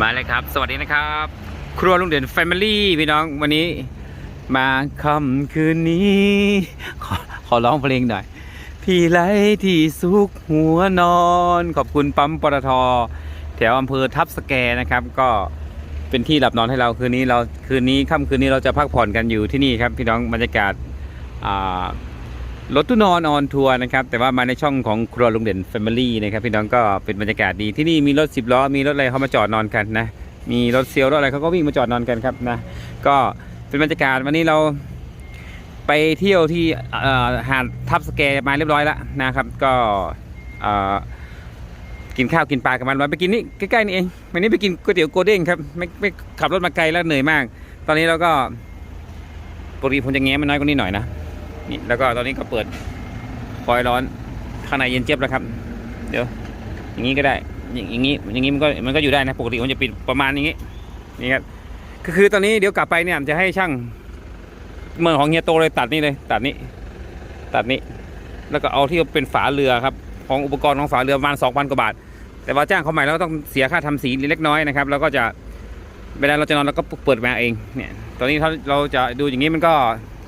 มาเลยครับ สวัสดีนะครับ ครัวลุงเด่นแฟมิลี่พี่น้องวันนี้ มาค่ำคืนนี้ ขอขอร้องเพลงหน่อย พี่ไรที่สุขหัวนอน ขอบคุณปั๊มปตทแถวอำเภอทับสแกนะครับ ก็เป็นที่หลับนอนให้เราคืนนี้เราคืนนี้ค่ำคืนนี้เราจะพักผ่อนกันอยู่ที่นี่ครับ พี่น้องบรรยากาศอ่า รถตู้นอนออนทัวร์นะครับแต่ว่ามาในช่องของครัวลุงเด่นแฟมิลี่นะครับพี่น้องก็เป็นบรรยากาศดีที่นี่มีรถสิบล้อ มีรถอะไรเขามาจอดนอนกันนะมีรถเซียวรถอะไรเขาก็วิ่งมาจอดนอนกันครับนะก็เป็นบรรยากาศวันนี้เราไปเที่ยวที่หาดทับสแกมาเรียบร้อยแล้วนะครับก็กินข้าวกินปลากันมันไปกินนี่ใกล้ๆนี่เองวันนี้ไปกินก๋วยเตี๋ยวโกเด้งครับไม่ไม่ขับรถมาไกลแล้วเหนื่อยมาก ตอนนี้เราก็ปกติผมจะแง้มมันน้อยกว่านี้หน่อยนะ นี่แล้วก็ตอนนี้ก็เปิดคอยร้อนข้างในเย็นเจี๊ยบแล้วครับ เดี๋ยว อย่างนี้ก็ได้อย่างงนี้อย่างนี้มันก็มันก็อยู่ได้นะปกติมันจะปิดประมาณอย่างนี้นี่ครับก็คือตอนนี้เดี๋ยวกลับไปเนี่ยจะให้ช่างเมืองของเฮียโตเลยตัดนี่เลยตัดนี้ตัดนี้ แล้วก็เอาที่เป็นฝาเรือครับของอุปกรณ์ของฝาเรือประมาณสองพันกว่าบาท แต่ว่าจ้างเขาใหม่แล้วต้องเสียค่าทำสีเล็กน้อยนะครับแล้วก็จะเวลาเราจะนอนเราก็เปิดมาเองเนี่ยตอนนี้ถ้าเราจะดูอย่างนี้มันก็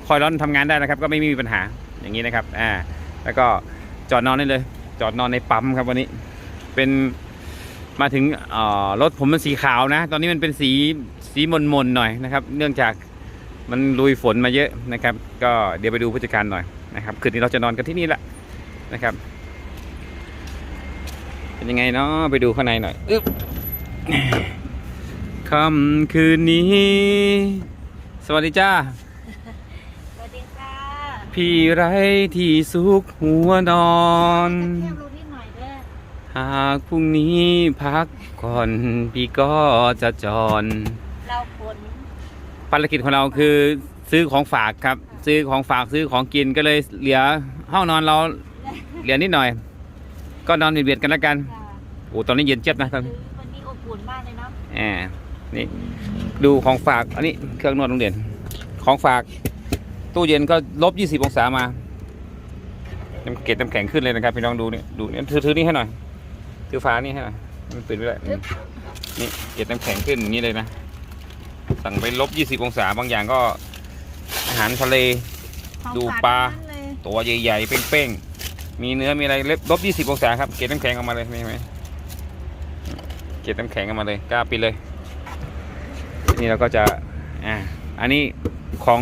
คอยร้อนทำงานได้นะครับ ก็ไม่มีปัญหาอย่างนี้นะครับอ่าแล้วก็จอดนอนได้เลย จอดนอนในปั๊มครับวันนี้เป็นมาถึงรถผมมันสีขาวนะ ตอนนี้มันเป็นสีสีมนมนๆหน่อยนะครับ เนื่องจากมันลุยฝนมาเยอะนะครับ ก็เดี๋ยวไปดูผู้จัดการหน่อยนะครับคืนนี้เราจะนอนกันที่นี่แหละนะครับ เป็นยังไงเนาะไปดูข้างในหน่อยอึ๊บค่ำคืนนี้ สวัสดีจ้า พี่ไรที่สุขหัวนอนเทียบรู้ที่หน่อยเด้อหากพรุ่งนี้พักก่อนพี่ก็จะจอนเราขนภารกิจของเราคือซื้อของฝากครับ ซื้อของฝากซื้อของกินก็เลยเหลือห้องนอนเราเหลือนิดหน่อย ก็นอนเบียดๆกันแล้วกันค่ะโอ้ตอนนี้เย็นเจี๊ยบนะตอนคือวันนี้อบอุ่นมากเลยเนาะแอบนี่ดูของฝากอันนี้เครื่องนวดโรงเรียนของฝาก ตู้เย็นก็ลบยี่สิบองศามาน้ำเกล็ดน้ำแข็งขึ้นเลยนะครับพี่น้องดูเนี่ยดูเนี่ยถือถือนี่ให้หน่อยถือฟ้านี่ให้หน่อยมันปิดไม่ได้อืมนี่เกล็ดน้ำแข็งขึ้นอย่างนี้เลยนะสั่งไปลบยี่สิบองศาบางอย่างก็อาหารทะเลของดูฝกปลาทั้งนั้นเลยตัวใหญ่ๆเป้งๆมีเนื้อมีอะไรเล็บลบยี่สิบองศาครับเกล็ดน้ำแข็งออกมาเลยนี่เห็นไหมเกล็ดน้ำแข็งออกมาเลยกล้าปิดเลย นี่เราก็จะอ่าอันนี้ของ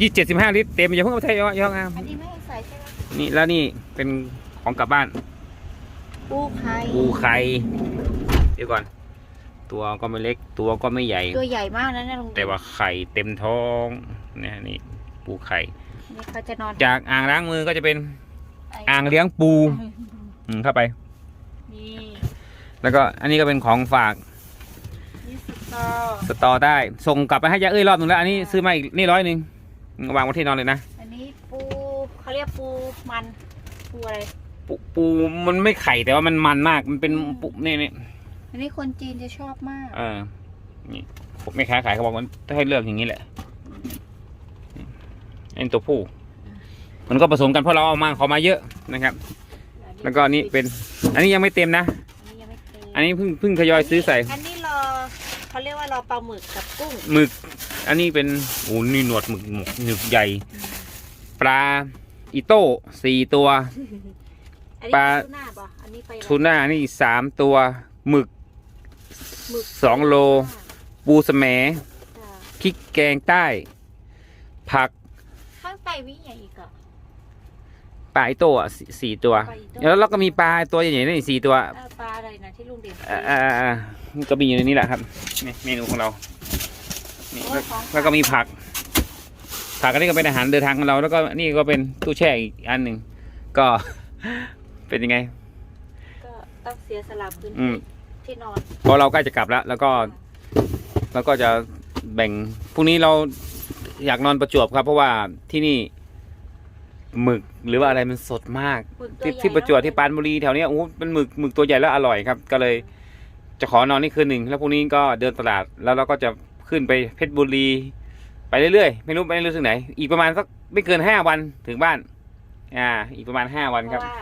ยี่เจ็ดสิบห้าลิตรเต็มอย่าเพิ่งเอาไปใช้เยอะเยอะงามอันนี้ไม่ให้ใส่ใช่ไหมนี่แล้วนี่เป็นของกลับบ้านปูไข่ปูไข่เดี๋ยวก่อน ตัวก็ไม่เล็กตัวก็ไม่ใหญ่ ตัวใหญ่มากนะเนี่ยลุงแต่ว่าไข่เต็มท้องเนี่ยนี่ปูไข่ นี่เขาจะนอนจากอ่างล้างมือก็จะเป็นไอ่างเลี้ยงปูอืมเข้าไป นี่แล้วก็อันนี้ก็เป็นของฝากนี่สตอสตอได้ ส่งกลับไปให้ยาเอ้ยรอบหนึ่งแล้ว อันนี้ซื้อมาอีกนี่ร้อยหนึ่ง วางไว้ที่นอนเลยนะ อันนี้ปูเขาเรียกปูมัน ปูอะไร ปูปูมันไม่ไข่แต่ว่ามันมันมาก มันเป็นปูนี่นี่อันนี้คนจีนจะชอบมาก เออ นี่ผมไม่ค้าขายเขาบอกว่าให้เลือกอย่างนี้แหละนี่เป็นตัวผู้ มันก็ผสมกันเพราะเราเอามาเขามาเยอะนะครับ แล้วก็อันนี้เป็น อันนี้ยังไม่เต็มนะ อันนี้ยังไม่เต็มอันนี้เพิ่งเพิ่งทยอยซื้อใส่ อันนี้รอเขาเรียกว่ารอปลาหมึกกับกุ้ง หมึก อันนี้เป็นโอ้นี่หนวดหมึกหมึกหนึกใหญ่ ปลาอีโต้สี่ตัวอันนี้ปลาทูน่าป่ะอันนี้ไปทูน่านี่สามตัว หมึกหมึกสองโล ปูสะแหมจ้ะพริกแกงใต้ ผัก ข้างใต้วิใหญ่อีกอะปลาอีโต้อะสี่สี่ตัวปลาอีโต้แล้วเราก็มีปลาตัวใหญ่ๆนี่สี่ตัวเออปลาอะไรนะที่ลุงเด่นอ่าอ่าอ่าก็มีอยู่ในนี้แหละครับนี่เมนูของเรา นี่แล้วแล้วก็มีผัก ผักอันนี้ก็เป็นอาหารเดินทางของเรา แล้วก็นี่ก็เป็นตู้แช่อีกอันหนึ่งก็ เป็นยังไง ก็ต้องเสียสละพื้นอืที่ม ที่นอนเพราะเราใกล้จะกลับแล้ว แล้วก็แล้วก็จะแบ่งพรุ่งนี้เราอยากนอนประจวบครับ เพราะว่าที่นี่หมึกหรือว่าอะไรมันสดมาก หมึกตัวที่ใหญ่ที่ประจวบที่ปรานบุรีแถวเนี้ยโอ้โหเป็นหมึกหมึกตัวใหญ่แล้วอร่อยครับ ก็เลยจะขอนอนนี่คืนหนึ่งแล้วพรุ่งนี้ก็เดินตลาดแล้วเราก็จะ ขึ้นไปเพชรบุรี ไปเรื่อยๆ ไม่รู้ไปเรื่อยถึงไหน อีกประมาณสักไม่เกินห้าวันถึงบ้าน อ่า อีกประมาณห้าวันเพครับราะว่า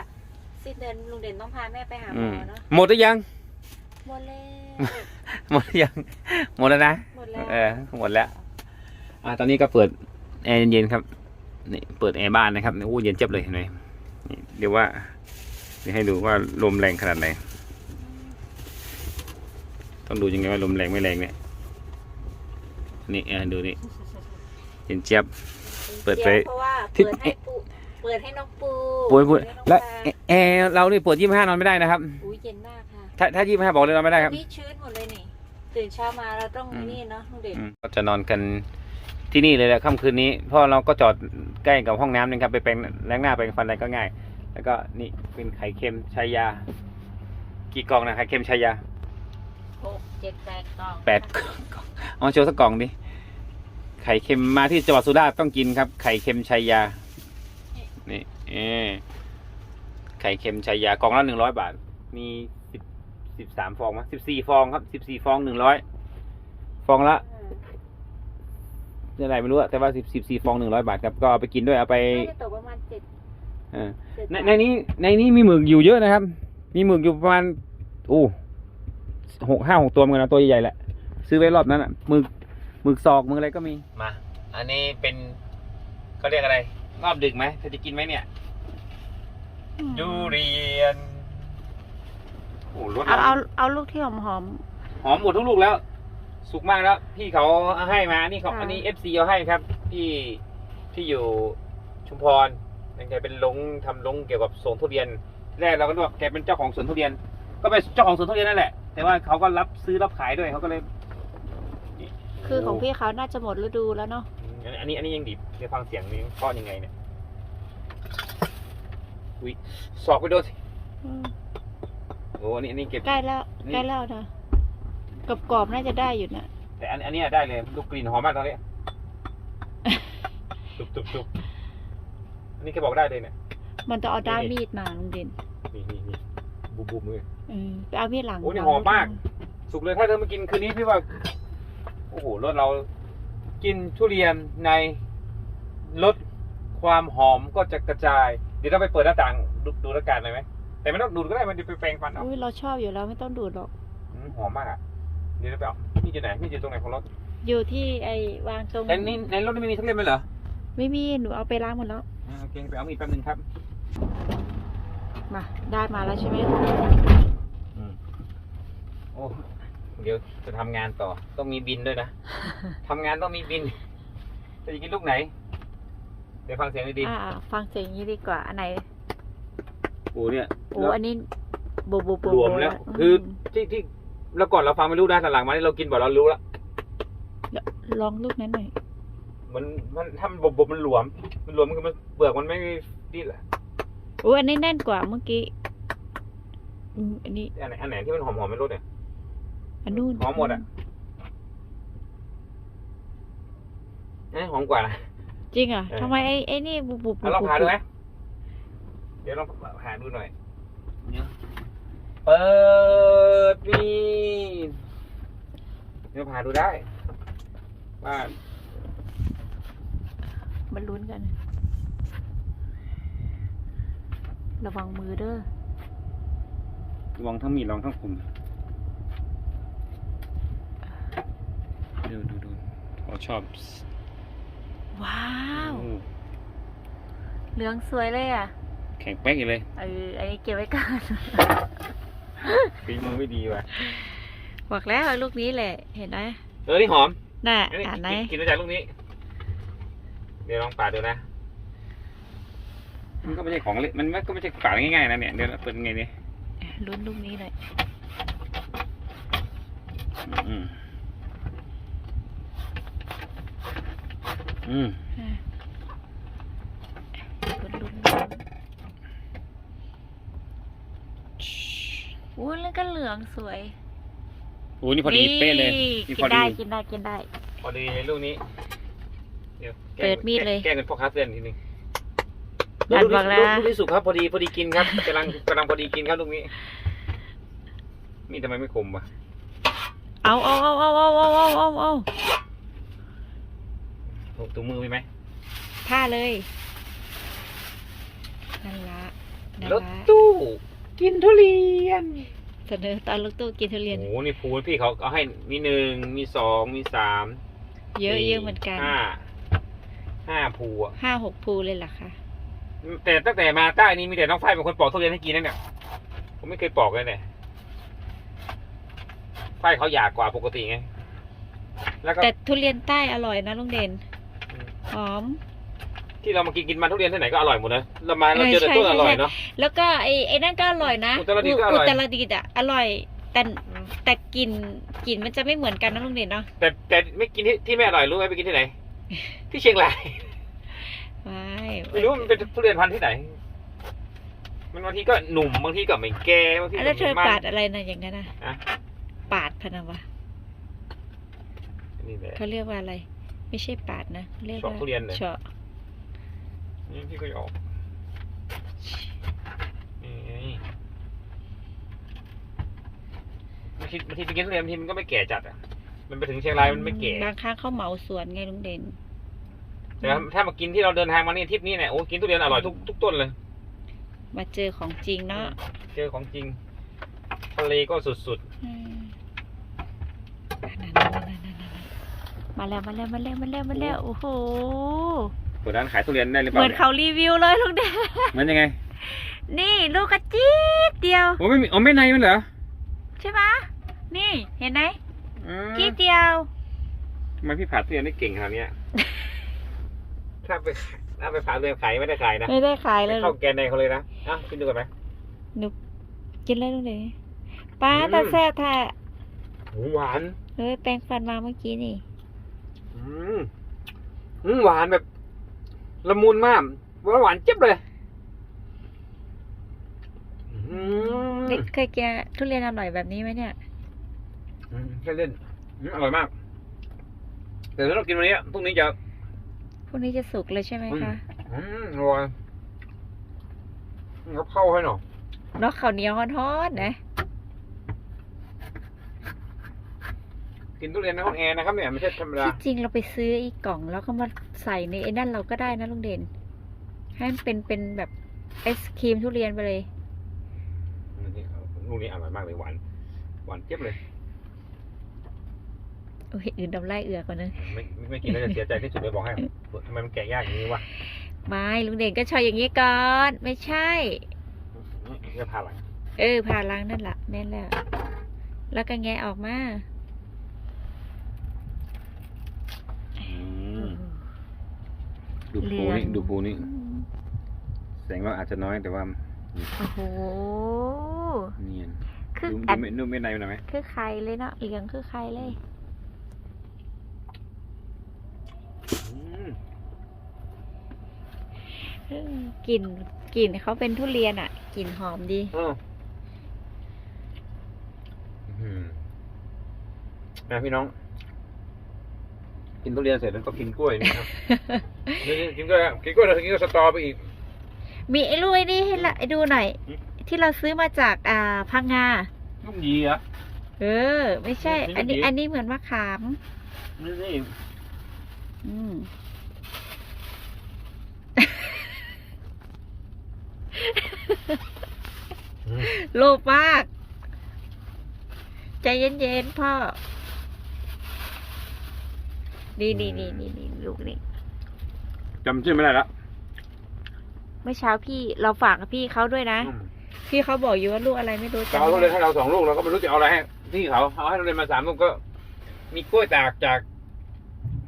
สิ้นเดือนลุงเด่นต้องพาแม่ไปหาหอืมมอเนาะหมดหรือยัง หมดเลยหมดหรือยัง หมดแล้วนะ หมดแล้วเออหมดแล้ว อ่า ตอนนี้ก็เปิดแอร์เย็นๆครับ นี่เปิดแอร์บ้านนะครับโอ้เย็นเจ็บเลยเห็นไหมนี่เดี๋ยวว่า เดี๋ยวให้ดูว่าลมแรงขนาดไหน ต้องดูยังไงว่าลมแรงไม่แรงเนี่ย นี่เออดูนี่เย็นเจี๊ยบ เปิดไปเพราะว่าที่เปิดให้ปูเปิดให้น้องปูป่วยป่วยเปิดให้น้องแล้วปลาแอแอร์เรานี่เปิดยี่ห้านอนไม่ได้นะครับอุ้ยเย็นมากค่ะถ้าถ้ายี่ห้าบอกเลยนอนไม่ได้ครับนี่ชื้นหมดเลยนี่ตื่นเช้ามาเราต้องอืมนี่เนาะลุงเด่นอืมก็จะนอนกันที่นี่เลยแหละค่ำคืนนี้เพราะเราก็จอดใกล้กับห้องน้ำนะครับไปแปรงล้างหน้าแปรงฟันอะไรก็ง่าย แล้วก็นี่เป็นไข่เค็มชายา กี่กล่องนะไข่เค็มชายาหก เจ็ดแปดกล่องแปดกล่องเอาโชว์สักกล่องดิไข่เค็มมาที่จังหวัดสุราษฎร์ต้องกินครับ ไข่เค็มชายานี่เออไข่เค็มชายากล่องละหนึ่งร้อยบาท มีสิบสิบสามฟองมั้ยสิบสี่ฟองครับสิบสี่ฟองหนึ่งร้อยฟองละอืมเท่าไหร่ไม่รู้อะแต่ว่าสิบสิบสี่ฟองหนึ่งร้อยบาทครับก็เอาไปกินด้วยเอาไปน่าจะตกประมาณเจ็ดเออเจ็ดในบาทในนี้ในนี้มีหมึกอยู่เยอะนะครับ มีหมึกอยู่ประมาณโอ้ หกห้าหกตัวเหมือนกันนะตัวใหญ่ๆแหละ ซื้อไว้รอบนั้นอะหมึกหมึกซอกหมึกอะไรก็มี มา อันนี้เป็นเขาเรียกอะไรรอบดึกไหมเธอจะกินไหมเนี่ยดูเรียนโอ้รถเอาเราเอาเอาลูกที่หอมหอม หอมหมดทุกลูกแล้ว สุกมากแล้ว พี่เขาให้มา นี่เขาค่ะอันนี้เอฟซีเอาให้ครับพี่ที่อยู่ชุมพรนั่นแกเป็นลงทำลงเกี่ยวกับสวนทุเรียน แรกเราก็นึกว่าแกเป็นเจ้าของสวนทุเรียน ก็เป็นเจ้าของสวนทุเรียนนั่นแหละ แต่ว่าเขาก็รับซื้อรับขายด้วยเขาก็เลยนี่ๆคือของพี่เขาน่าจะหมดฤดูแล้วเนาะอันนี้อันนี้ยังดิบเดี๋ยวฟังเสียงนี้เคาะยังไงเนี่ยอุ้ยสอกไปโดนสิอืมโอ้อันนี้อันนี้เก็บใกล้แล้วนี่ใกล้แล้วนะกรอบๆน่าจะได้อยู่นะแต่อันอันเนี้ยได้เลยลูกกลิ่นหอมมากตอนนี้ตุบตุบตุบอันนี้แกบอกได้เลยเนี่ยมันจะเอาด้ามนี่มีดมาลุงเด่นนี่นี่นี่บุบบุบมือ เออไปเอามีดหลังโอ้นี่วางหอมมากไว้สุกเลยถ้าเธอมากินคืนนี้พี่ว่า โอ้โหรสเรากินทุเรียนในรสความหอมก็จะกระจาย เดี๋ยวเราไปเปิดหน้าต่างดูดูอากาศหน่อยไหมแต่ไม่ต้องดูดก็ได้มันจะไปแปรงฟันเอาอุ้ยเราชอบอยู่แล้วไม่ต้องดูดหรอกอืมหอมมากอะเดี๋ยวเราไปเอานี่อยู่ไหนนี่อยู่ตรงไหนของรถอยู่ที่ไอ้วางตรงแต่นี่ในรถไม่มีทุเรียนไหมเหรอไม่มีหนูเอาไปล้างหมดแล้วอ่าโอเคไปเอามีดแป๊บนึงครับ มาได้มาแล้วใช่ไหมอืม โอ้เดี๋ยวจะทำงานต่อ ต้องมีบินด้วยนะ ทำงานต้องมีบินจะกินลูกไหน เดี๋ยวฟังเสียงดีอ่าฟังเสียงอย่างนี้ดีกว่า อันไหนๆโอ้เนี่ย โอ้อันนี้โบโบโบรวมแล้วคือที่ที่แล้วก่อนเราฟังไม่รู้นะแต่หลังมานี่เรากินบ่อยเรารู้แล้วลองลูกนั้นหน่อยมันมันถ้ามันบบๆมันหลวม มันหลวมคือมันเปลือกมันไม่ดีแหละโอ้อันนี้แน่นกว่าเมื่อกี้อืมอันนี้อันไหนอันไหนที่มันหอมๆไม่รู้เนี่ย อันนู้นหอมหมดอะอันนี้หอมกว่านะ จริงเหรอะเออ ทำไมไอ้ไอ้นี่บุบบุบเอาลองผ่าดูไหมเดี๋ยวลองผ่าดูหน่อยเนี่ยเปิดมีดเดี๋ยวผ่าดูได้ว่ามันลุ้นกัน ระวังมือเด้อ ลองทั้งมีดลองทั้งคม ดูดูดูเขาชอบ ว้าว เหลืองสวยเลยอะ แข็งแป๊กอยู่เลย เออ อันนี้เก็บไว้ก่อนฝีมือไม่ดีว่ะบอกแล้วลูกนี้แหละ เห็นไหมเออ นี่หอม น่ะอ่านไหนกินกินได้จากลูกนี้ เดี๋ยวลองปาดดูนะ มันก็ไม่ใช่ของเล่นมันก็ไม่ใช่ปาดง่ายๆนะเนี่ย เดี๋ยวเปิดไงเนี่ยลุ้นลูกนี้หน่อยอืม อืมอะลุ้นลุ้นอุ้ยแล้วก็เหลืองสวยโอ้นี่พอดีเป๊ะเลยนี่นี่กิพอนดีได้กินได้กินได้ พอดีเลยลูกนี้เดี๋ยวแก้เปิดมีดเลย แก้เป็นพ่อค้าเตือนทีนึงอ่านลูกบอกแล้วลูกที่สุกครับพอดีพอดีกินครับกำลังกำลังพอดีกินครับลูกนี้ มีดทำไมไม่คมวะเอาเอาเอาเอาเอาเอาเอาเอาเอา ถุงมือมีไหมท่าเลยนั่นละนั่นรถละตู้ กินทุเรียนเสนอตอนลูกตู้กินทุเรียน โอ้โหนี่ภูพี่เขาเอาให้มีหนึ่งมีสองมีสามเยอะสี่เยอะเหมือนกันห้าห้าภูอะห้าหกภูเลยเหรอคะแต่ตั้งแต่มาใต้นี้มีแต่น้องฝ้ายเป็นคนปอกทุเรียนให้กินนั่นเนี่ยผมไม่เคยปอกเลยเนี่ยฝ้ายเขาอยากกว่าปกติไงแล้วก็แต่ทุเรียนใต้อร่อยนะลุงเด่น หอม ที่เรามากินกินมาทุเรียนที่ไหนก็อร่อยหมดนะเรามาเราเจอแต่เออต้นใช่อร่อยใช่เนาะแล้วก็ไอ้ไอ้นั่นก็อร่อยนะอุตรดิตถ์ก็อร่อยอุตรดิตถ์อะอร่อยแต่แต่กลิ่นกลิ่นมันจะไม่เหมือนกันนะลุงเด่นเนาะแต่แต่ไม่กินที่ที่ไม่อร่อยรู้ไหมไปกินที่ไหน ที่เชียงรายไม่ไม่รู้มันเป็นทุเรียนพันธุ์ที่ไหน มันบางทีก็หนุ่มบางทีก็ไม่แก่บางทีอะก็แล้วเธอไม่มันปาดอะไรนะอย่างนั้นนะอะปาดพะนะวะนี่แหละเขาเรียกว่าอะไร ไม่ใช่ปาดนะเขาเรียกว่าเฉาะทุเรียนเหรอ เฉาะนี่พี่ก็จะออกนี่ไงบางทีบางทีไปกินทุเรียนบางทีมันก็ไม่แก่จัดอะ มันไปถึงเชียงรายมันไม่แก่ บางครั้งเขาเหมาสวนไงลุงเด่นแต่ถ้ามากินที่เราเดินทางมานี่ทริปนี้เนี่ยโอ้กินทุเรียนอร่อยทุกทุกต้นเลย มาเจอของจริงเนาะเจอของจริง ทะเลก็สุดอืม มาแล้วมาแล้วมาแล้วมาแล้วมาแล้วโอ้โหๆเปิดร้านขายทุเรียนได้หรือเปเหล่ามือนเขารีวิวเลยลุงเด่นเหมือนยังไงนี่ลูกกระจี๊ดเดียว โอ้ไม่มีอ๋อไม่ในมันเหรอใช่ไหมนี่เห็นไหมอืมจี๊ดเดียว ทำไมพี่ผ่าทุเรียนได้เก่งขนาดเนี้ยถ้าไปถ้าไปผ่าทุเรียนขายไม่ได้ขายนะไม่ได้ขายเลยไม่เข้าแกนในเขาเลยนะอะกินดูก่อนไหมกินเลยลุงเด่นป้าอืมตาแซ่บท่าหูหวาน เฮ้ยแปรงฟันมาเมื่อกี้นี่อืมอืม หวานแบบ ละมุนมากหวานหวานเจ็บเลยอืมเด็กเคยกินทุเรียนอร่อยแบบนี้ไหมเนี่ยอืมแค่เล่นอืมอร่อยมาก แต่ถ้าเรากินวันนี้พรุ่งนี้จะพวกนี้จะสุกเลยใช่ไหมคะอืมอร่อยงับเข้าให้หน่อยเนอกข้าวเหนียวทอดๆนะ กินทุเรียนในห้องแอร์นะครับเนี่ยไม่ใช่ธรรมดาที่จริงเราไปซื้ออีกกล่องแล้วก็มาใส่ในไอ้นั่นเราก็ได้นะลุงเด่น ให้มันเป็นเป็นแบบไอศครีมทุเรียนไปเลยลูกนี้อร่อยมากเลยหวานหวานเจี๊ยบเลยโอ้ยอื่นดำไล่เอือกกว่านึงไม่ไม่ไม่กินแล้วจะเสียใจที่สุดเลยบอกให้ทำไมมันแกะยากอย่างนี้วะไม่ลุงเด่นก็ชอยอย่างนี้ก่อน ไม่ใช่จะพาหลังเออผ่าล้างนั่นแหละแม่นแล้ว แล้วก็แงะออกมา ดูปูนี่ดูปูนี่แสงเราอาจจะน้อยแต่ว่าโอ้โหเนียนคือดูอัดูนไม่นุ่มไม่ในมันหน่อยไหมคือไข่เลยเนาะเหลืองคือไข่เลยอืมอืมกลิ่นกลิ่นเขาเป็นทุเรียนอะกลิ่นหอมดีอ้าวอืมนะพี่น้อง กินทุเรียนเสร็จแล้วก็กินกล้วยนี่ครับ นี่กินกล้วยกินกล้วยแล้วกินก็สตอไปอีก มีไอ้ลูกไอ้นี่ให้ละให้ดูหน่อยอืมที่เราซื้อมาจากอ่าพังงาลูกยีอะเออ ไม่ใช่นี่อันนี้นี่อันนี้เหมือนมะขาม นี่นี่อืมอืมโลภมาก ใจเย็นๆพ่อนี่นี่นี่นี่นี่ลูกนี่ จำชื่อไม่ได้ละเมื่อเช้าพี่เราฝากกับพี่เขาด้วยนะอืมพี่เขาบอกอยู่ว่าลูกอะไรไม่รู้เขาเอาทุเรียนให้เราสองลูกเราก็ไม่รู้จะเอาอะไรให้พี่เขาเอาให้ทุเรียนมาสามลูกก็ มีกล้วยตากจาก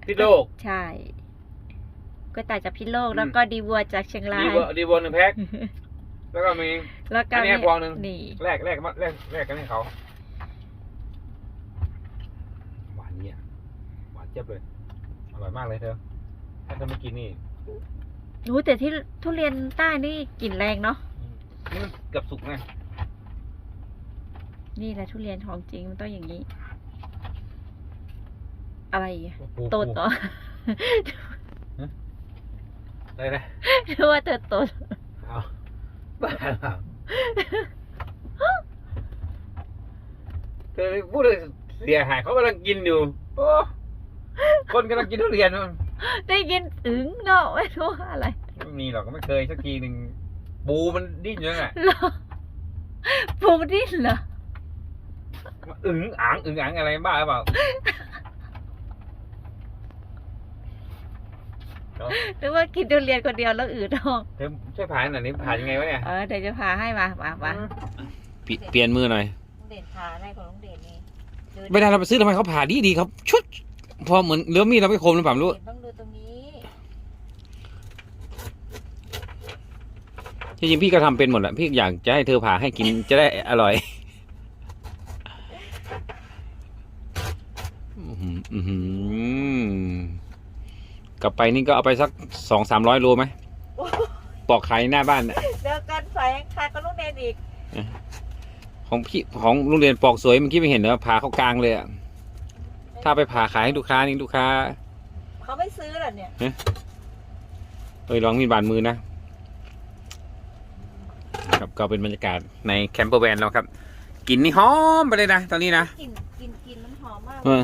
ที่โลกใช่ก็ตายจากพิษโลกอืมแล้วก็ดีวัวจากเชียงราดียเวอร์ดีเวอร์หนึ่งแพ็คแล้วก็มีแล้วก็อันนี้ให้พวงหนึ่งนี่แลกแลกมาแลกแลกกันให้เขาหวานเนี่ยหวานเจี๊ยบเลยอร่อยมากเลยเธอถ้าเธอไม่กินนี่ รู้แต่ที่ทุเรียนใต้นี่กลิ่นแรงเนาะนี่มันเกือบสุกไงนี่แหละทุเรียนของจริงมันต้องอย่างนี้ อะไรอีกอะปูโตดปูต่ออะไรนะรู้ว่าเธอโตดเอาบ้าเปล่าเธอพูดเลยเสียหายเขากำลังกินอยู่โอ้คนกำลังกินทุเรียนมัน ได้ยินอึงเนาะไม่รู้ว่าอะไรไม่มีหรอกก็ไม่เคยสักทีหนึ่งปูมันดิ้นอยู่นั่นแหละเหรอปูดิ้นเหรออึ๋งอ่างอึ๋งอ่างอะไรบ้าหรือเปล่าหรือว่ากินทุเรียนคนเดียวแล้วอืดท้องเธอช่วยผ่าหน่อยนี่ผ่ายังไงวะเนี่ยเออเดี๋ยวจะพาให้มามามาเปลี่ยนมือหน่อยลุงเด่นพาได้ของลุงเด่นนี่ดูเวลาเราไปซื้อทำไมเขาผ่าดีดีๆครับชุดพอเหมือนเลื้อมีดเราไปคมหรือเปล่าไม่รู้เด่นต้องดูตรงนี้ จริงๆพี่ก็ทำเป็นหมดแหละพี่อยากจะให้เธอผ่าให้กินจะได้อร่อยอื้อหืออื้อหือกลับไปนี่ก็เอาไปสักสองสามร้อยโลไหมปอกขายหน้าบ้านน่ะเดี๋ยวกันใส่คาก็ลุงเด่นอีกของพี่ของโรงเรียนปอกสวยเมื่อกี้ไม่เห็นเหรอผ่าเข้ากลางเลยอะถ้าไปผ่าขายให้ลูกค้านี่ลูกค้า เขาไม่ซื้อเหรอเนี่ยเอ้ยลองมีดบาดมือนะ ครับก็เป็นบรรยากาศในแคมเปอร์แวนแล้วครับกลิ่นนี่หอมไปเลยนะตอนนี้นะกลิ่นกลิ่นกลิ่นมันหอมมาก เออ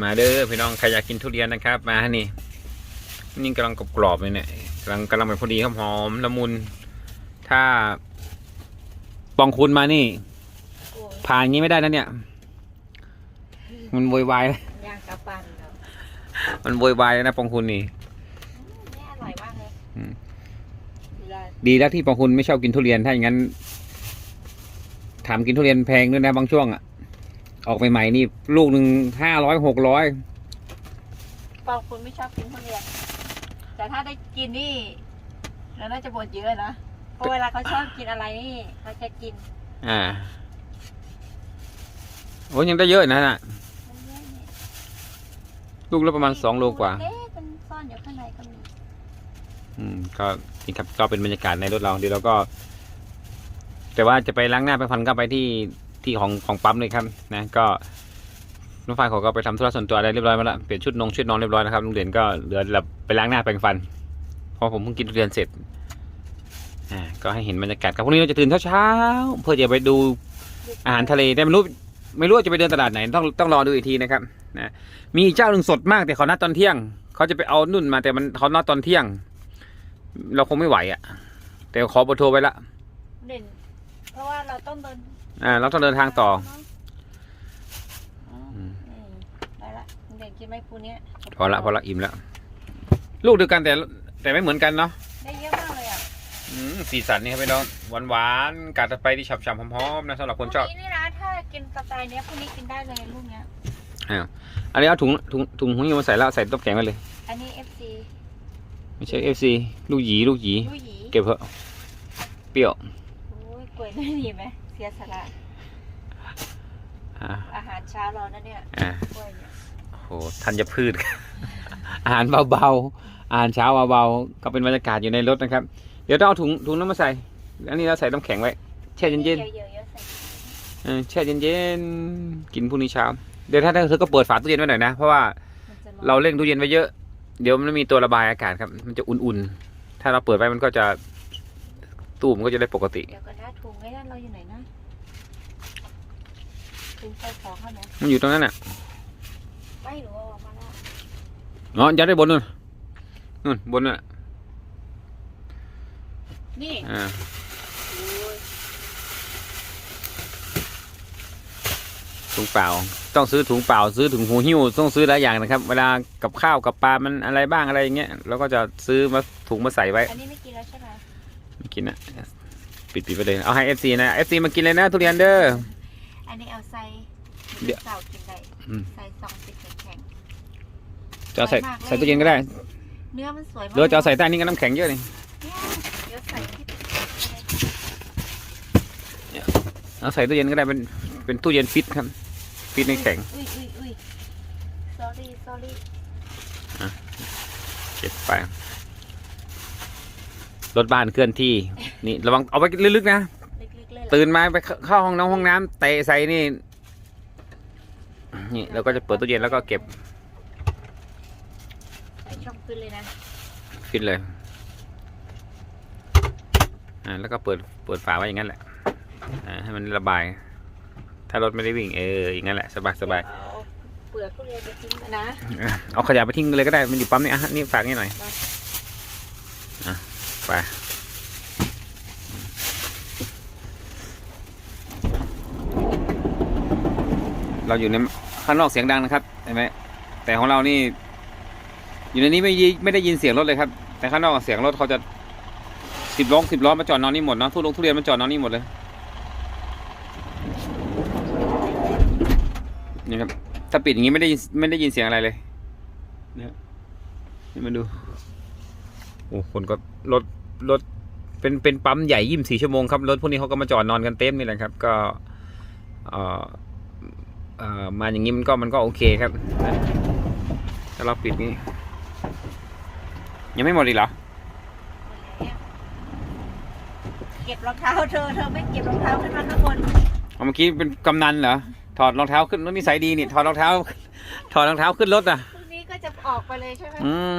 มาเด้อพี่น้องใครอยากกินทุเรียนนะครับ มานี่นี่กำลังกรอบๆเลยเนี่ยกำลังกำลังเป็นพอดีหอมๆละมุน ถ้าปองคุณมานี่ โอ้ยผ่านอย่างนี้ไม่ได้นะเนี่ย มันโวยวายนะย่างกระปันเนาะมันโวยวายนะปองคุณนี่นี่อร่อยมากเลยอืมเวลา ดีแล้วที่ปองคุณไม่ชอบกินทุเรียนถ้าอย่างนั้นถามกินทุเรียนแพงด้วยนะบางช่วงอะออกใหม่ๆนี่ลูกหนึ่งห้าร้อยหกร้อยบางคนไม่ชอบกินทุเรียน แต่ถ้าได้กินนี่เราน่าจะบ่นเยอะนะเพราะเวลาเขาชอบกินอะไรนี่เขาจะกิน อ่าโอ้ยยังได้เยอะนะน่ะมันเยอะนี่ลูกละประมาณสองโลกว่าเล็กมันซ่อนอยู่ข้างในก็มี อืมก็ นี่ครับก็เป็นบรรยากาศในรถเราเดี๋ยวเราก็ แต่ว่าจะไปล้างหน้าไปฟันก็ไปที่ที่ของของปั๊มเลยครับนะก็น้องฟ้าเขาก็ไปทำธุระส่วนตัวอะไรเรียบร้อยมาแล้วเปลี่ยนชุดนงชุดนอนเรียบร้อยนะครับลุงเด่นก็เหลือแบบไปล้างหน้าแปรงฟันพราะผมเพิ่งกินทุเรียนเสร็จอ่าก็ให้เห็นบรรยากาศครับพรุ่งนี้เราจะตื่นเช้าๆเพื่อจะไปดูอาหารทะเลแต่ไม่รู้ไม่รู้ว่าจะไปเดินตลาดไหนต้องต้องรอดูอีกทีนะครับนะมีเจ้าหนึ่งสดมากแต่เขานัดตอนเที่ยง เขาจะไปเอานุ่นมาแต่มันเขานัดตอนเที่ยง เราคงไม่ไหวอะ แต่ขอเบอร์โทรไว้ละเด่นเพราะว่าเราต้องเดินอ่าเราต้องเดินทางต่ออ๋ออืมนี่ได้ละเด่นกินไหมปูเนี้ยพอละพอละอิ่มแล้วลูกเดียวกันแต่แต่ไม่เหมือนกันเนาะได้เยอะมากเลยอะอืมสีสันนี่ครับพี่น้องหวานหวานๆกัดไปที่ฉ่ำๆหอมๆนะสำหรับคนชอบพวกนี้นี่นะถ้ากินสไตล์เนี้ยพวกนี้กินได้เลยลูกเนี้ย อันนี้เอาถุงถุงถุงหุ้ยมาใส่แล้วใส่ต้มแข็งไปเลย อันนี้ FC ไม่ใช่เอฟซีลูกหยีลูกหยีลูกหยีเก็บเถอะเปรี้ยวโอ้ยกล้วยนี่ดีไหมเสียสละอ่าอาหารเช้าเรานะเนี่ยอ่ากล้วยเนี่ยโหธัญพืช อาหารเบาๆอาหารเช้าเบาๆก็เป็นบรรยากาศอยู่ในรถนะครับ เดี๋ยวต้องเอาถุงถุงนั้นมาใส่อันนี้เราใส่ต้มแข็งไว้แช่เย็นๆ เยอะๆเยอะๆใส่เออแช่เย็นๆ กินพรุ่งนี้เช้า เดี๋ยวถ้าเธอก็เปิดฝาตู้เย็นไว้หน่อยนะ เพราะว่ามันจะเราเร่งตู้เย็นไว้เยอะ เดี๋ยวมันไม่มีตัวระบายอากาศครับ มันจะอุ่นๆ ถ้าเราเปิดไว้มันก็จะตู้มันก็จะได้ปกติ เดี๋ยวก่อนนะถุงไอ้นั่นเราอยู่ไหนนะถุงใส่ของเขาเนี่ยมันอยู่ตรงนั้นน่ะไม่หนูเอาออกมาแล้วอ๋อยัดได้บนนู่นนู่นบนน่ะนี่ อ่า โอ้ย ถุงเปล่า ต้องซื้อถุงเปล่า ซื้อถุงหูหิ้วต้องซื้อหลายอย่างนะครับ เวลากับข้าวกับปลามันอะไรบ้างอะไรอย่างเงี้ยเราก็จะซื้อมาถุงมาใส่ไว้อันนี้ไม่กินแล้วใช่ไหมไม่กินนะปิดปิดไปเลยเอาให้เอฟซีนะเอฟซีมากินเลยนะทุเรียนเด้ออันนี้เอาใส่เดี๋ยวเสากินได้อืมใส่สองสิบแข็งจะเอาใส่ใส่ตู้เย็นก็ได้ๆเนื้อมันสวยมากหรือว่าจะเอาใส่ใต้นี้ก็น้ำแข็งเยอะนี่เดี๋ยวใส่ที่เอาใส่ตู้เย็นก็ได้เป็นเป็นตู้เย็นฟิตครับ ฟิตในแข็งอุ้ยอุ้ยอุ้ย sorry sorry เก็บไป รถบ้านเคลื่อนที่ นี่ระวังเอาไปลึกๆนะ ลึกๆเลยเหรอตื่นมาไปเข้าห้องน้ำห้องน้ำเตะใส่นี่ นี่เราก็จะเปิดตู้เย็นแล้วก็เก็บใส่ช่องขึ้นเลยนะฟิตเลย อ่าแล้วก็เปิดเปิดฝาไว้อย่างนั้นแหละ อ่าให้มันระบายถ้ารถไม่ได้วิ่งเอออย่างนั้นแหละสบายสบายเอาเปลือกทุเรียนไปทิ้งนะอะเอาขยะไปทิ้งเลยก็ได้มันอยู่ปั๊มนี่อะนี่ฝากนี่หน่อยอะไปเราอยู่ในข้างนอกเสียงดังนะครับเห็นไหมแต่ของเรานี่ อยู่ในนี้ไม่ยิไม่ได้ยินเสียงรถเลยครับ แต่ข้างนอกเสียงรถเขาจะสิบล้อสิบล้อมาจอดนอนนี่หมดเนาะทุลงทุเรียนมาจอดนอนนี่หมดเลย นี่ครับ ถ้าปิดอย่างนี้ไม่ได้ยินไม่ได้ยินเสียงอะไรเลยเนี่ยนี่มาดู โอ้คนก็รถรถเป็นเป็นปั๊มใหญ่ยี่สิบสี่ชั่วโมงครับ รถพวกนี้เขาก็มาจอดนอนกันเต็มนี่แหละครับ ก็เอ่อเอ่อมาอย่างนี้มันก็มันก็โอเคครับถ้าเราปิดนี้ยังไม่หมดอีกเหรอเก็บรองเท้าเธอเธอไม่เก็บรองเท้าขึ้นมาข้างบนเอาเมื่อกี้เป็นกำนันเหรอ ถอดรองเท้าขึ้นรถนิสัยดีนี่ถอดรองเท้า ถอดรองเท้าขึ้นรถอะพรุ่งนี้ก็จะออกไปเลยใช่ไหมอืม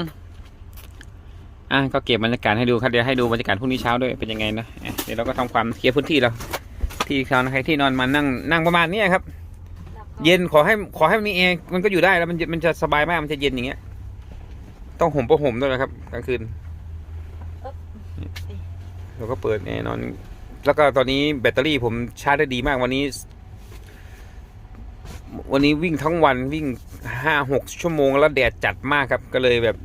อะก็เก็บบรรยากาศให้ดูครับเดี๋ยวให้ดูบรรยากาศพรุ่งนี้เช้าด้วยเป็นยังไงนะอะเดี๋ยวเราก็ทำความเคลียร์พื้นที่เราที่เขาใครที่นอนมานั่งนั่งประมาณเนี้ยครับ เย็นขอให้ขอให้มันมีแอร์มันก็อยู่ได้แล้วมันจะมันจะสบายมากมันจะเย็นอย่างเงี้ย ต้องห่มประห่มด้วยนะครับกลางคืนเราก็เปิดแอร์นอน แล้วก็ตอนนี้แบตเตอรี่ผมชาร์จได้ดีมากวันนี้ วันนี้วิ่งทั้งวันวิ่งห้าหกชั่วโมงแล้วแดดจัดมากครับ ก็เลยแบบ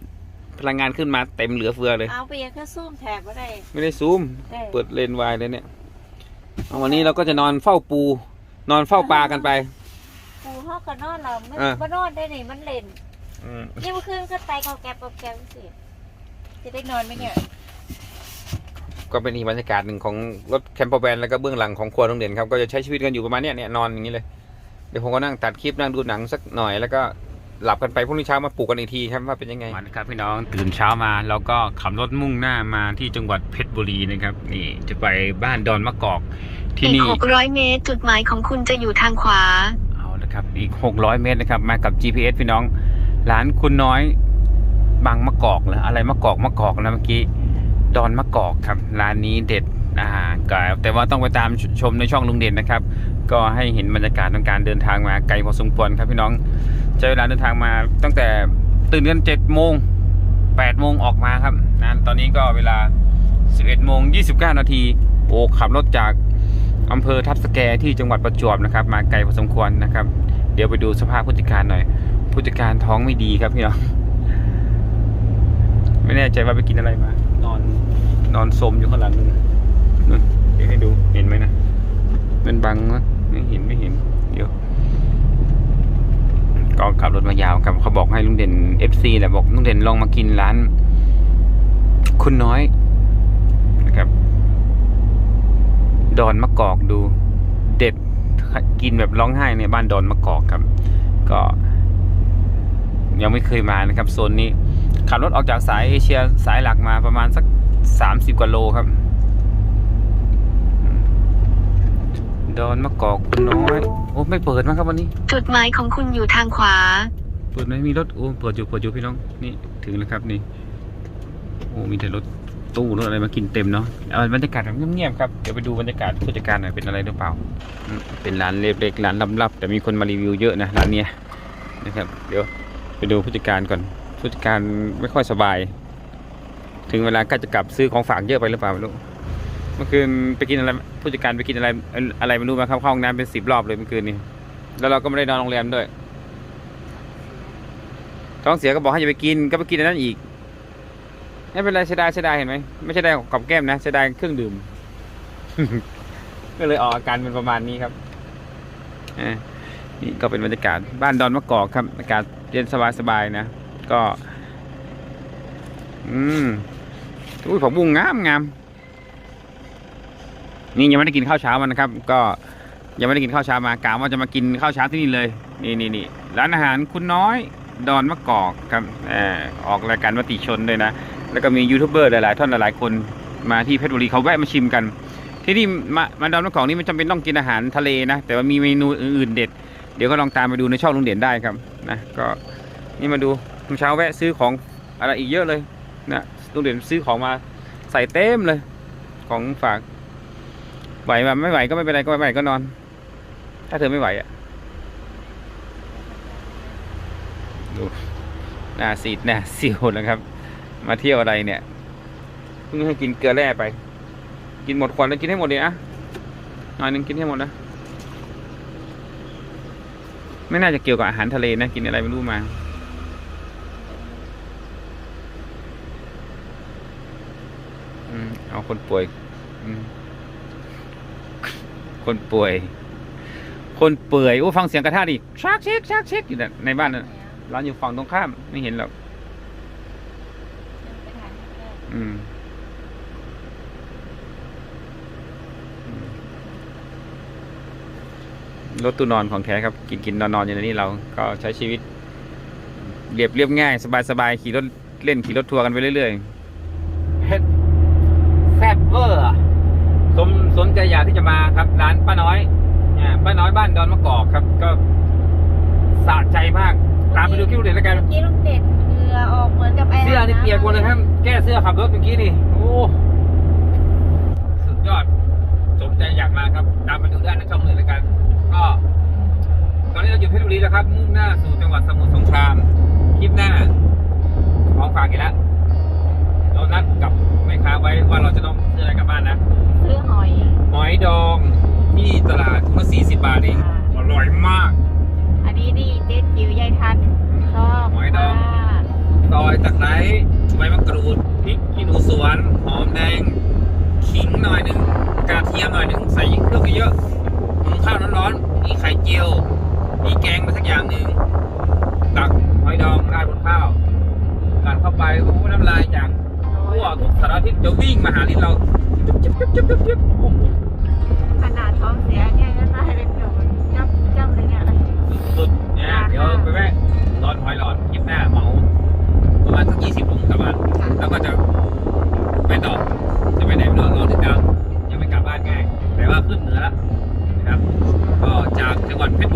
พลังงานขึ้นมาเต็มเหลือเฟือเลย เอาไปยังแค่ซูมแถบก็ได้ ไม่ได้ซูม ได้ เปิดเลนส์วายเลยเนี่ยเอาวันนี้เราก็จะนอนเฝ้าปู นอนเฝ้าปลากันไป ปูห้องก็นอนเราไม่เออมานอนได้นี่มันเล่นอืมนี่เมื่อคืนก็ไตเขาแกบกับแกบสิจะได้นอนไหมเนี่ยก็เป็นอีกบรรยากาศหนึ่งของรถแคมเปอร์แวนแล้วก็เบื้องหลังของครัวโรงเด่นครับ ก็จะใช้ชีวิตกันอยู่ประมาณเนี้ยเนี่ยนอนอย่างนี้เลย เดี๋ยวผมก็นั่งตัดคลิปนั่งดูหนังสักหน่อยแล้วก็หลับกันไปพรุ่งนี้เช้ามาปลุกกันอีกทีครับว่าเป็นยังไงมาครับพี่น้องตื่นเช้ามาเราก็ขับรถมุ่งหน้ามาที่จังหวัดเพชรบุรีนะครับนี่จะไปบ้านดอนมะกอกที่อีกนี่600เมตร จุดหมายของคุณจะอยู่ทางขวาเอาละครับอีก600เมตรนะครับมากับ GPS พี่น้องร้านคุณน้อยบางมะกอกเหรออะไรมะกอกมะกอกนะเมื่อกี้ดอนมะกอกครับร้านนี้เด็ดอ่าก็แต่ว่าต้องไปตามชมในช่องลุงเด่นนะครับ ก็ให้เห็นบรรยากาศของการเดินทางมาไกลพอสมควรครับพี่น้องใช้เวลาเดินทางมาตั้งแต่ตื่นกัน7โมง8โมงออกมาครับนะตอนนี้ก็เวลา11โมง29นาทีโอ้ขับรถจากอำเภอทับสแกที่จังหวัดประจวบนะครับ มาไกลพอสมควรนะครับ เดี๋ยวไปดูสภาพผู้จัดการหน่อยผู้จัดการท้องไม่ดีครับพี่น้องไม่แน่ใจว่าไปกินอะไรมานอนนอนสมอยู่ข้างหลังนู่นนู่นเดี๋ยวให้ดูเห็นไหมนะ มันบังวะไม่เห็นไม่เห็น เดี๋ยวก็ขับรถมายาวครับเขาบอกให้ลุงเด่น FC แหละบอกลุงเด่นลองมากินร้าน คุณน้อยนะครับ ดอนมะกอกดู เด็ดกินแบบร้องไห้ในบ้านดอนมะกอกครับ ก็ ยังไม่เคยมานะครับโซนนี้ขับรถออกจากสายเอเชียสายหลักมาประมาณสักสามสิบกว่าโลครับอืม ดอนมะกอกคุณน้อย โอ้ไม่เปิดมั้งครับวันนี้ จุดหมายของคุณอยู่ทางขวา เปิดไหมมีรถโอ้เปิดอยู่เปิดอยู่พี่น้องนี่ถึงแล้วครับนี่โอ้มีแต่รถตู้รถอะไรมากินเต็มเนาะเอาบรรยากาศแบบเงียบๆครับเดี๋ยวไปดูบรรยากาศผู้จัดการหน่อยเป็นอะไรหรือเปล่าอืมเป็นร้านเล็กๆร้านลับๆแต่มีคนมารีวิวเยอะนะร้านเนี้ยนะครับ เดี๋ยวไปดูผู้จัดการก่อนผู้จัดการไม่ค่อยสบาย ถึงเวลาใก็จะกลับซื้อของฝากเยอะไปหรือเปล่าไม่รู้ เมื่อคืนไปกินอะไรผู้จัดการไปกินอะไรอะไรไม่รู้มาครับเข้าห้องน้ำเป็นสิบรอบเลยเมื่อคืนนี้ แล้วเราก็ไม่ได้นอนโรงแรมด้วย ท้องเสียก็บอกให้อย่าไปกินก็ไปกินอันนั้นอีกไม่เป็นไรเสียดายเสียดายเห็นไหมไม่ใช่ได้กับแก้มนะเสียดายเครื่องดื่ม ก็เลยออกอาการเป็นประมาณนี้ครับนี่ก็เป็นบรรยากาศบ้านดอนมะกอกครับ อากาศเย็นสบายๆนะ ก็ อืมอุ้ยผักบุ้งงามงาม นี่ยังไม่ได้กินข้าวเช้ามันนะครับ ก็ยังไม่ได้กินข้าวเช้ามากะว่าจะมากินข้าวเช้าที่นี่เลย นี่นี่นี่ร้านอาหารคุณน้อยดอนมะกอกครับออออกรายการมติชนด้วยนะ แล้วก็มียูทูบเบอร์หลายๆท่านหลายๆคนมาที่เพชรบุรีเขาแวะมาชิมกัน ที่นี่มามาดอนมะกอกนี่ไม่จำเป็นต้องกินอาหารทะเลนะ แต่ว่ามีเมนูอื่นๆเด็ด เดี๋ยวก็ลองตามไปดูในช่องลุงเด่นได้ครับนะก็นี่มาดูเมื่อเช้าแวะซื้อของอะไรอีกเยอะเลยนะลุงเด่นซื้อของมาใส่เต็มเลย ของฝาก ไหวแบบไม่ไหวก็ไม่เป็นไรก็ไม่ไหวก็นอน ถ้าเธอไม่ไหวอะดูหน้าซีดหน้าซิวนะครับ มาเที่ยวอะไรเนี่ยเพิ่งให้กินเกลือแร่ไป กินหมดขวดแล้วกินให้หมดเลยอะหน่อยนึงกินให้หมดนะไม่น่าจะเกี่ยวกับอาหารทะเลนะ กินอะไรไม่รู้มาอืมเอาคนป่วย อืม คนป่วย คนเปื่อยโอ้ฟังเสียงกระทะดิชักเช็คชักเช็คอยู่น่ะในบ้านน่ะร้านอยู่ฝั่งตรงข้ามไม่เห็นหรอกไปถ่ายให้แม่อืมรถตู้นอนของแท้ครับ กินกินนอนนอนอยู่ในนี้เราก็ใช้ชีวิต เรียบเรียบง่าย สบายสบายขี่รถเล่นขี่รถทัวร์กันไปเรื่อยๆเฮ็ดแซ่บเวอร์อะ สมสนใจอยากที่จะมาครับ ร้านป้าน้อยอ่าป้าน้อยบ้านดอนมะกอกครับ ก็สะใจมากตามไปดูคลิปดูเด็ดแล้วกัน เมื่อกี้ลูกเด็ดเหงื่อออกเหมือนกับไอ้เสื้อนี่เปียกหมดเลยครับ แก้เสื้อขับรถเมื่อกี้นี่โอ้สุดยอดสมใจอยากมาครับ ตามมาดูได้ในช่องเลยแล้วกัน ก็ ตอนนี้เราอยู่เพชรบุรีแล้วครับ มุ่งหน้าสู่จังหวัดสมุทรสงคราม คลิปหน้าของฝากอีกแล้ว เรานัดกับแม่ค้าไว้ว่าเราจะต้องซื้ออะไรกลับบ้านนะ ซื้อหอยหอยดองที่ตลาดถุงละสี่สิบบาทเองอร่อยมาก อันนี้นี่เจ๊จิ๋วยายทันชอบหอยดองมากซอยตะไคร้ใบมะกรูดพริกขี้หนูสวนหอมแดงขิงหน่อยหนึ่งกระเทียมหน่อยหนึ่งใส่เครื่องเยอะๆหุงข้าวร้อนๆมีไข่เจียว มีแกงมาสักอย่างหนึ่งตักหอยดองราดบนข้าวกัดเข้าไปโอ้โหน้ำลายจาก ทั่วทุกสารทิศจะวิ่งมาหาลิ้นเราจุ๊บจุ๊บจุ๊บจุ๊บจุ๊บขนาดท้องเสียเนี่ยก็ได้เป็นเกืบจับจับเลยเนี่ยสุดเนี่ยเดี๋ยวไปแวะตอนหอยหลอดยิบหน้าเมาประมาณสักยี่สิบถุงกลับบ้านแล้วก็จะไปต่อจะไปไหนไม่รู้รอติกลางยังไม่กลับบ้านง่ายแต่ว่าขึ้นเหนือแล้วนะครับ ก็จากจังหวัดเพชร